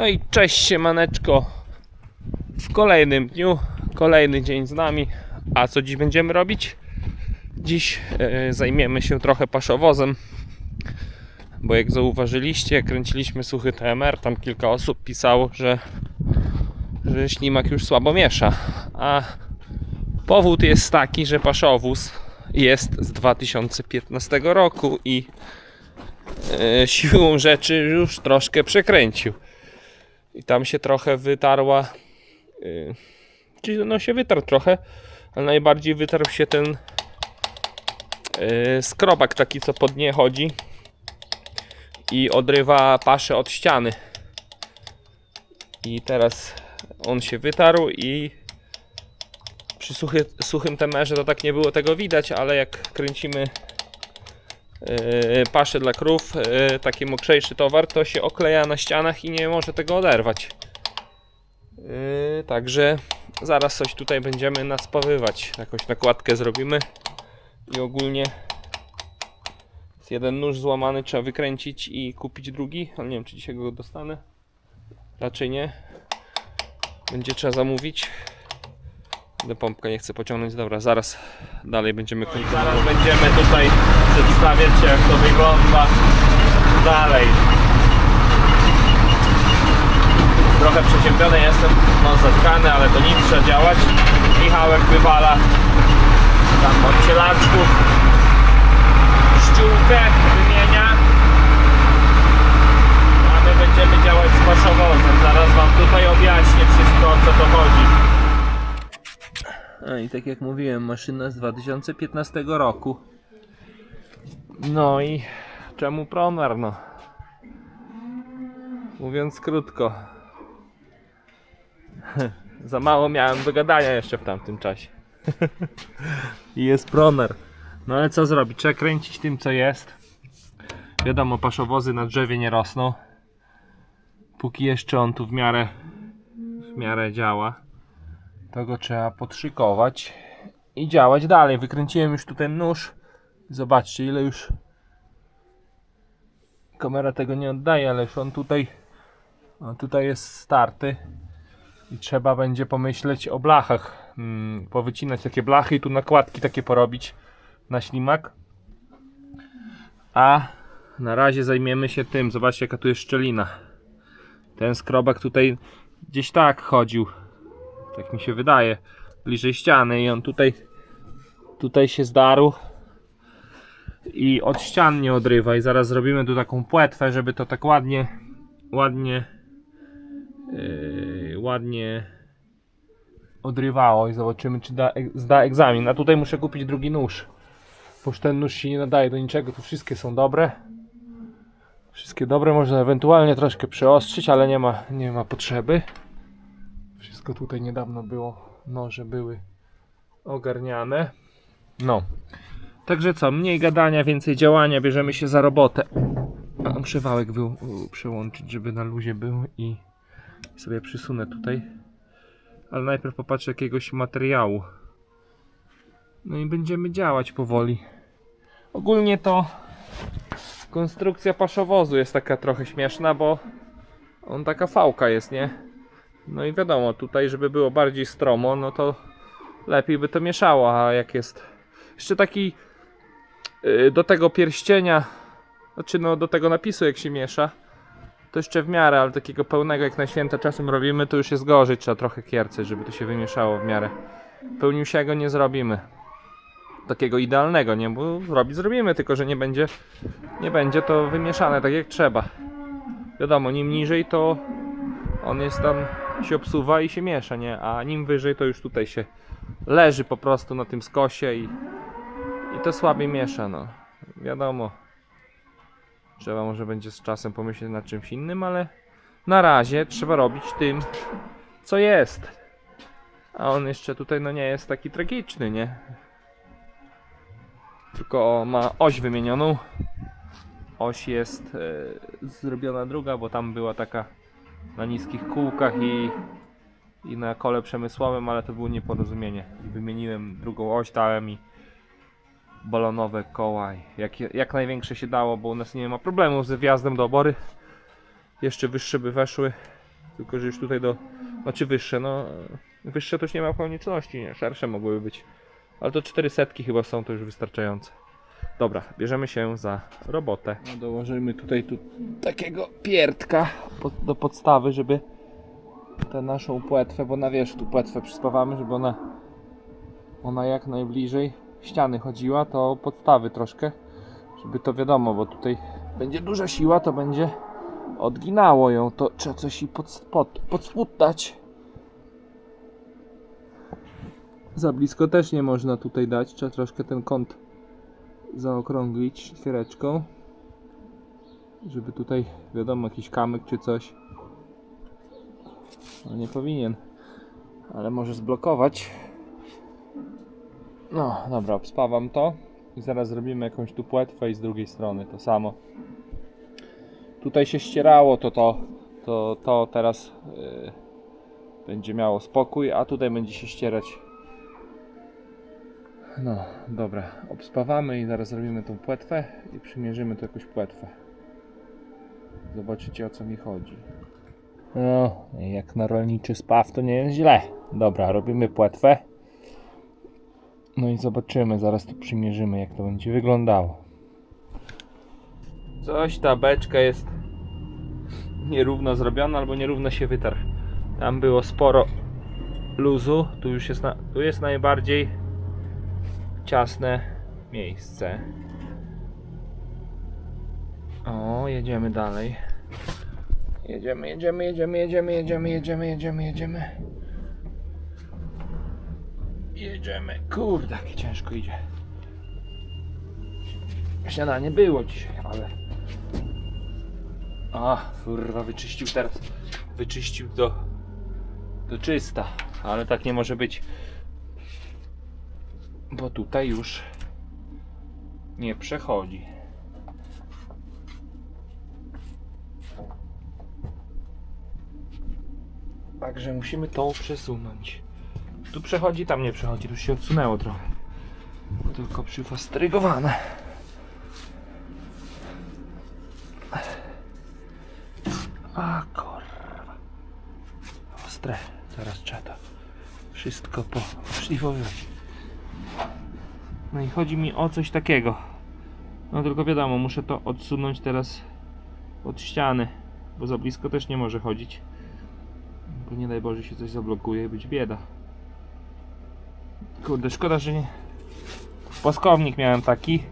No i cześć siemaneczko w kolejnym dniu, kolejny dzień z nami. A co dziś będziemy robić? Dziś e, zajmiemy się trochę paszowozem, bo jak zauważyliście, kręciliśmy suchy TMR, tam kilka osób pisało, że, że ślimak już słabo miesza. A powód jest taki, że paszowóz jest z 2015 roku i e, siłą rzeczy już troszkę przekręcił. I tam się trochę wytarła. Yy, czyli no się wytarł trochę, ale najbardziej wytarł się ten yy, skrobak taki, co pod nie chodzi i odrywa paszę od ściany. I teraz on się wytarł i przy suchy, suchym temerze to tak nie było tego widać, ale jak kręcimy yy, paszę dla krów, yy, taki mokrzejszy towar, to się okleja na ścianach i nie może tego oderwać. Yy, także zaraz coś tutaj będziemy naspawywać. Jakąś nakładkę zrobimy i ogólnie jest jeden nóż złamany, trzeba wykręcić i kupić drugi, ale nie wiem czy dzisiaj go dostanę. Raczej nie. Będzie trzeba zamówić. Będę pompkę nie chcę pociągnąć. Dobra, zaraz dalej będziemy kończyć. Zaraz będziemy tutaj przedstawiać jak to wygląda dalej. Trochę przeziębiony jestem, no zatkany, ale to nic, trzeba działać. Michałek wywala tam od cielaczków ściółkę, wymienia. A my będziemy działać z paszowozem. Zaraz wam tutaj objaśnię wszystko A i tak jak mówiłem, maszyna z 2015 roku. No i czemu Pronar, no? Mówiąc krótko. Za mało miałem do gadania jeszcze w tamtym czasie. I jest Proner. No ale co zrobić? Trzeba kręcić tym co jest. Wiadomo, paszowozy na drzewie nie rosną. Póki jeszcze on tu w miarę w miarę działa. To go trzeba podszykować i działać dalej. Wykręciłem już tu ten nóż. Zobaczcie ile już kamera tego nie oddaje, ale już on tutaj on tutaj jest starty i trzeba będzie pomyśleć o blachach. Hmm, powycinać takie blachy i tu nakładki takie porobić na ślimak. A na razie zajmiemy się tym. Zobaczcie jaka tu jest szczelina. Ten skrobak tutaj gdzieś tak chodził. Tak mi się wydaje. Bliżej ściany i on tutaj tutaj się zdarł i od ścian nie odrywa i zaraz zrobimy tu taką płetwę, żeby to tak ładnie ładnie yy, ładnie odrywało i zobaczymy czy da, zda egzamin. A tutaj muszę kupić drugi nóż. Bo ten nóż się nie nadaje do niczego, tu wszystkie są dobre. Wszystkie dobre, można ewentualnie troszkę przeostrzyć, ale nie ma, nie ma potrzeby. Wszystko tutaj niedawno było, noże były ogarniane. No. Także co, mniej gadania, więcej działania, bierzemy się za robotę. Muszę wałek wy, przełączyć, żeby na luzie był i sobie przysunę tutaj. Ale najpierw popatrzę jakiegoś materiału. No i będziemy działać powoli. Ogólnie to konstrukcja paszowozu jest taka trochę śmieszna, bo on taka fałka jest, nie? No i wiadomo, tutaj żeby było bardziej stromo, no to lepiej by to mieszało, a jak jest jeszcze taki yy, do tego pierścienia, znaczy no do tego napisu jak się miesza, to jeszcze w miarę, ale takiego pełnego jak na święta czasem robimy, to już jest gorzej, trzeba trochę kiercy, żeby to się wymieszało w miarę. Pełniusiego nie zrobimy. Takiego idealnego, nie? Bo zrobić zrobimy, tylko że nie będzie, nie będzie to wymieszane tak jak trzeba. Wiadomo, nim niżej to on jest tam, się obsuwa i się miesza, nie? A nim wyżej to już tutaj się leży po prostu na tym skosie i, i to słabiej miesza, no. Wiadomo. Trzeba może będzie z czasem pomyśleć nad czymś innym, ale na razie trzeba robić tym, co jest. A on jeszcze tutaj no nie jest taki tragiczny, nie? Tylko ma oś wymienioną. Oś jest e, zrobiona druga, bo tam była taka na niskich kółkach i, i na kole przemysłowym, ale to było nieporozumienie. I wymieniłem drugą oś, dałem i balonowe koła, i jak, jak największe się dało, bo u nas nie ma problemów ze wjazdem do obory. Jeszcze wyższe by weszły. Tylko, że już tutaj do, znaczy wyższe, no wyższe to już nie ma konieczności, nie? Szersze mogłyby być. Ale to 400 chyba są, to już wystarczające. Dobra, bierzemy się za robotę. No, dołożymy tutaj tu takiego pierdka pod, do podstawy, żeby tę naszą płetwę, bo na wierzch tu płetwę przyspawamy, żeby ona, ona jak najbliżej ściany chodziła, to podstawy troszkę, żeby to wiadomo, bo tutaj będzie duża siła, to będzie odginało ją, to trzeba coś i pod, pod, pod spód dać. Za blisko też nie można tutaj dać, trzeba troszkę ten kąt zaokrąglić świereczką, żeby tutaj, wiadomo, jakiś kamyk czy coś. No nie powinien, ale może zblokować. No, dobra, obspawam to i zaraz zrobimy jakąś tu płetwę i z drugiej strony to samo. Tutaj się ścierało to to, to, to teraz yy, będzie miało spokój, a tutaj będzie się ścierać no, dobra. Obspawamy i zaraz zrobimy tą płetwę i przymierzymy tu jakąś płetwę. Zobaczycie o co mi chodzi. No, jak na rolniczy spaw to nie jest źle. Dobra, robimy płetwę. No i zobaczymy, zaraz tu przymierzymy jak to będzie wyglądało. Coś ta beczka jest nierówno zrobiona albo nierówno się wytarł. Tam było sporo luzu, tu już jest, na, tu jest najbardziej ciasne miejsce. O, jedziemy dalej. Jedziemy, jedziemy, jedziemy, jedziemy, jedziemy, jedziemy, jedziemy, jedziemy. Jedziemy. Kurde, jakie ciężko idzie. Śniadanie było dzisiaj, ale... A, kurwa, wyczyścił teraz. Wyczyścił do... do czysta. Ale tak nie może być bo tutaj już nie przechodzi. Także musimy tą przesunąć. Tu przechodzi, tam nie przechodzi, tu się odsunęło trochę. Tylko przyfastrygowane. A kurwa. Ostre. Teraz trzeba to wszystko poszlifować. No i chodzi mi o coś takiego. No tylko wiadomo, muszę to odsunąć teraz od ściany, bo za blisko też nie może chodzić. Bo nie daj Boże się coś zablokuje i być bieda. Kurde, szkoda, że nie... Płaskownik miałem taki.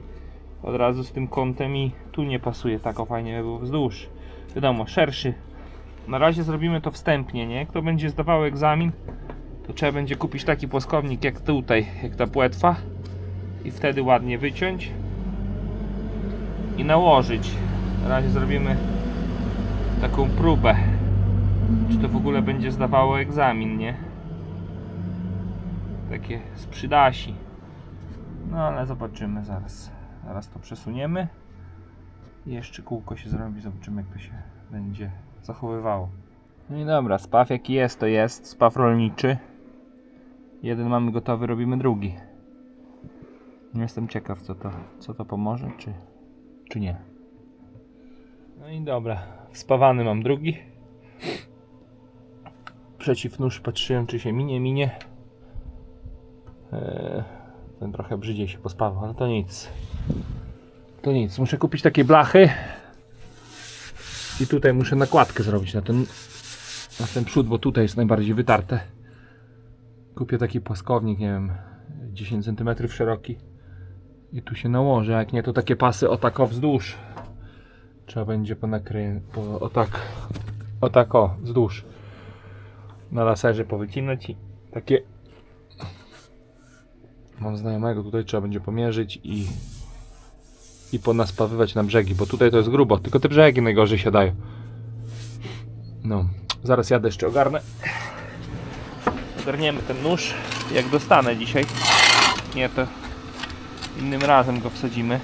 Od razu z tym kątem i tu nie pasuje tak o fajnie było wzdłuż. Wiadomo, szerszy. Na razie zrobimy to wstępnie, nie? Kto będzie zdawał egzamin, to trzeba będzie kupić taki płaskownik jak tutaj, jak ta płetwa i wtedy ładnie wyciąć i nałożyć. Na razie zrobimy taką próbę, czy to w ogóle będzie zdawało egzamin, nie? Takie z przydasi. No ale zobaczymy zaraz. Zaraz to przesuniemy. Jeszcze kółko się zrobi, zobaczymy jak to się będzie zachowywało. No i dobra, spaw jaki jest to jest, spaw rolniczy. Jeden mamy gotowy, robimy drugi. Jestem ciekaw, co to, co to pomoże, czy, czy nie. No i dobra, spawany mam drugi. Przeciw nóż patrzyłem, czy się minie, minie. Eee, ten trochę brzydziej się pospawał, ale to nic. To nic, muszę kupić takie blachy. I tutaj muszę nakładkę zrobić na ten, na ten przód, bo tutaj jest najbardziej wytarte. Kupię taki płaskownik, nie wiem, 10 cm szeroki. I tu się nałoży, jak nie to takie pasy o tak o wzdłuż. Trzeba będzie ponakry... Po, o tak, o tak o wzdłuż. Na laserze powycinać i takie... Mam znajomego, tutaj trzeba będzie pomierzyć i i ponaspawywać na brzegi, bo tutaj to jest grubo, tylko te brzegi najgorzej siadają. No, zaraz jadę jeszcze ogarnę. Ogarniemy ten nóż, jak dostanę dzisiaj. Nie, to Innym razem go wsadzimy.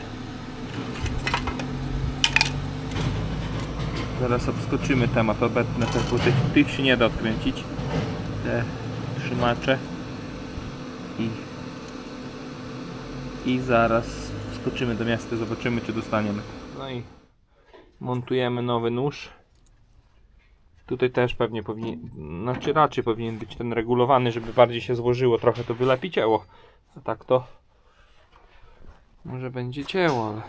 Zaraz obskoczymy temat, obetnę te, bo tych, tych się nie da odkręcić. Te trzymacze. I, I zaraz wskoczymy do miasta, zobaczymy czy dostaniemy. No i montujemy nowy nóż. Tutaj też pewnie powinien, znaczy raczej powinien być ten regulowany, żeby bardziej się złożyło, trochę to wylepi ciało. A tak to może będzie cięło, ale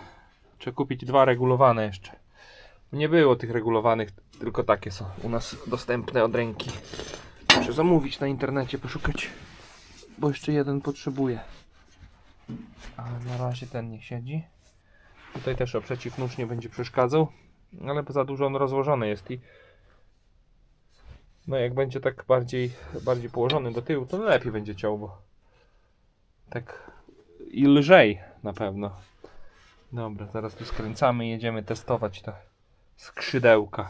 trzeba kupić dwa regulowane jeszcze. Nie było tych regulowanych, tylko takie są u nas dostępne od ręki. Muszę zamówić na internecie, poszukać, bo jeszcze jeden potrzebuję. Ale na razie ten nie siedzi. Tutaj też o przeciwnóż nie będzie przeszkadzał, ale za dużo on rozłożony jest i no jak będzie tak bardziej, bardziej położony do tyłu, to lepiej będzie ciął, bo tak i lżej na pewno. Dobra, zaraz tu skręcamy i jedziemy testować te skrzydełka.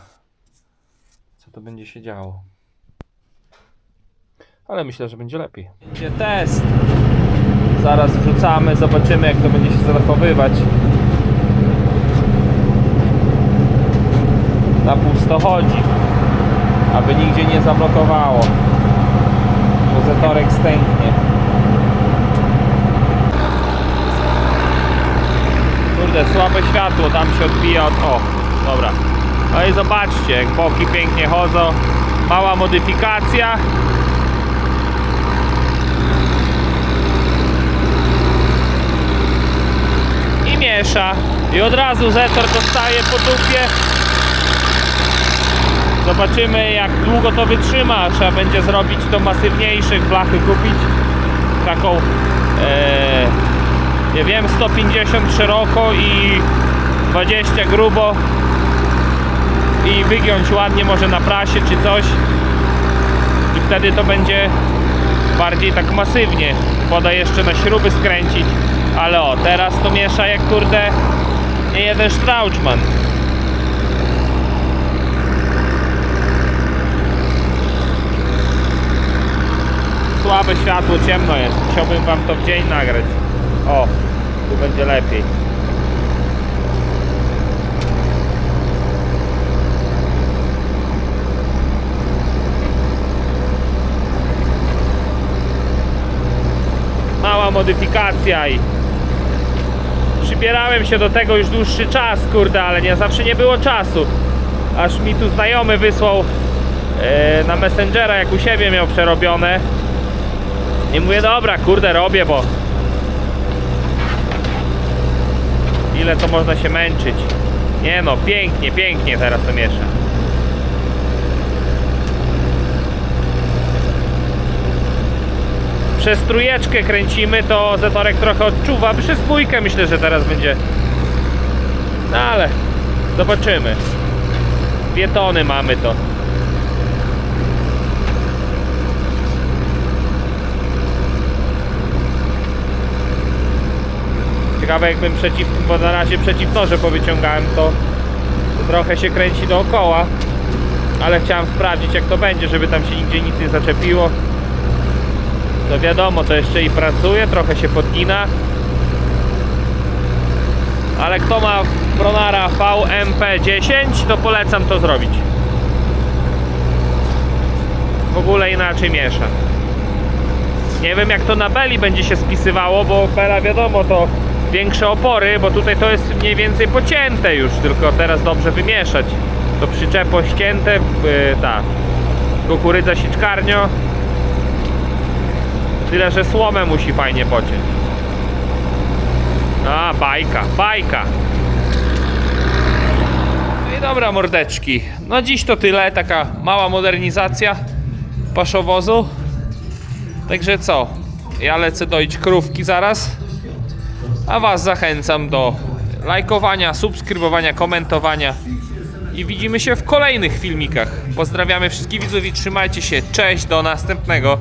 Co to będzie się działo. Ale myślę, że będzie lepiej. Będzie test. Zaraz wrzucamy, zobaczymy jak to będzie się zachowywać. Na pusto chodzi. Aby nigdzie nie zablokowało. Bo stęknie. Kurde, słabe światło, tam się odbija od... O, dobra. No i zobaczcie, jak boki pięknie chodzą. Mała modyfikacja. I miesza. I od razu Zetor dostaje po dupie. Zobaczymy jak długo to wytrzyma. Trzeba będzie zrobić to masywniejszych, blachy kupić. Taką, e, nie wiem, 150 szeroko i 20 grubo. I wygiąć ładnie może na prasie czy coś. I wtedy to będzie bardziej tak masywnie. Woda jeszcze na śruby skręcić. Ale o, teraz to miesza jak kurde nie jeden Strauchman. Słabe światło, ciemno jest. Chciałbym wam to w dzień nagrać. O, tu będzie lepiej. Mała modyfikacja i przybierałem się do tego już dłuższy czas, kurde, ale nie zawsze nie było czasu. Aż mi tu znajomy wysłał e, na Messengera, jak u siebie miał przerobione. I mówię, dobra, kurde, robię, bo ile to można się męczyć. Nie no, pięknie, pięknie teraz to miesza. Przez trójeczkę kręcimy, to Zetorek trochę odczuwa. Przez dwójkę myślę, że teraz będzie. No ale zobaczymy. Dwie tony mamy to. Ciekawe jakbym przeciw, bo na razie przeciw noże powyciągałem to trochę się kręci dookoła. Ale chciałem sprawdzić jak to będzie, żeby tam się nigdzie nic nie zaczepiło. To wiadomo, to jeszcze i pracuje, trochę się podgina. Ale kto ma Pronara VMP10 to polecam to zrobić. W ogóle inaczej miesza. Nie wiem jak to na Beli będzie się spisywało, bo Bela wiadomo to większe opory, bo tutaj to jest mniej więcej pocięte już, tylko teraz dobrze wymieszać. To przyczepo ścięte, yy, ta kukurydza sieczkarnio. Tyle, że słomę musi fajnie pociąć. A, bajka, bajka. No i dobra mordeczki. No dziś to tyle, taka mała modernizacja paszowozu. Także co? Ja lecę dojść krówki zaraz. A Was zachęcam do lajkowania, subskrybowania, komentowania. I widzimy się w kolejnych filmikach. Pozdrawiamy wszystkich widzów i trzymajcie się. Cześć, do następnego.